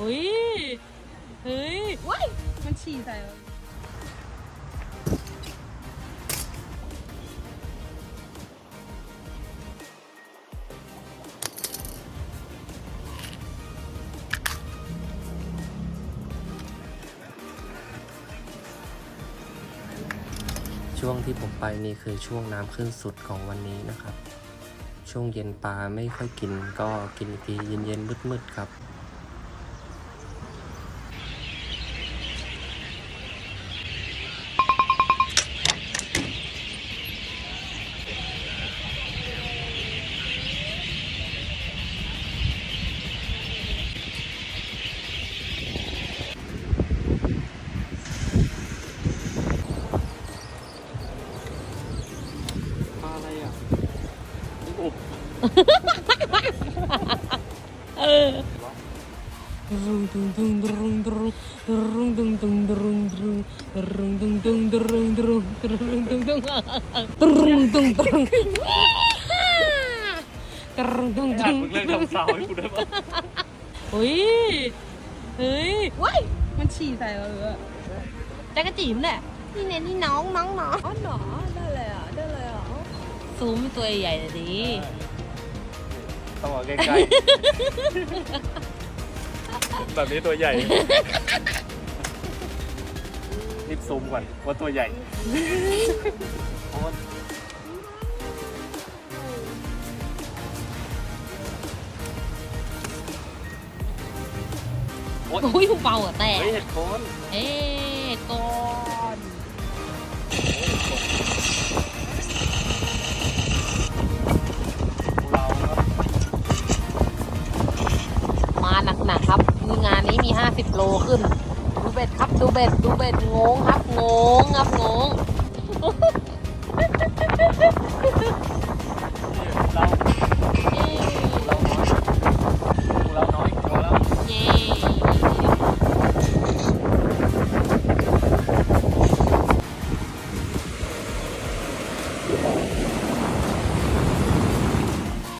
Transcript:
เฮ้ย เฮ้ย ว้ายมันฉี่ใส่เราช่วงที่ผมไปนี่คือช่วงน้ำขึ้นสุดของวันนี้นะครับ ช่วงเย็นปลาไม่ค่อยกินก็กินอีกทีเย็นๆมืดๆครับ อบเออรุงตุงตุงตุงตุงรุงตุงตุงตุงตุงรุงตุงตุงตุงตุงตุงรุงตุงตุงตุงตุงตุงรุงตุงอยาตุกงมึงเลิกทำซาวให้กูได้ปะเฮ้ยเฮ้ยว้ายมันฉี่ใส่เราเลยอะจักรจีมแหละนี่เนี่ยนี่น้องน้องน้องอ๋อหนอได้เลยอะได้เลยอะ ซูมตัวใหญ่ๆเลยดิต้องเอาใกล้ๆ แบบนี้ตัวใหญ่ รีบซูมก่อนว่าตัวใหญ่เพราะว่าโอ้ยเบาอะแต่เฮ้ยเห็ดโคน เอ๊ะก่อน นะครับมีงานนี้มี 50 โลขึ้น ดูเบ็ดครับดูเบ็ดดูเบ็ดงงครับงงครับงงเราเราน้อเราน้อยเย้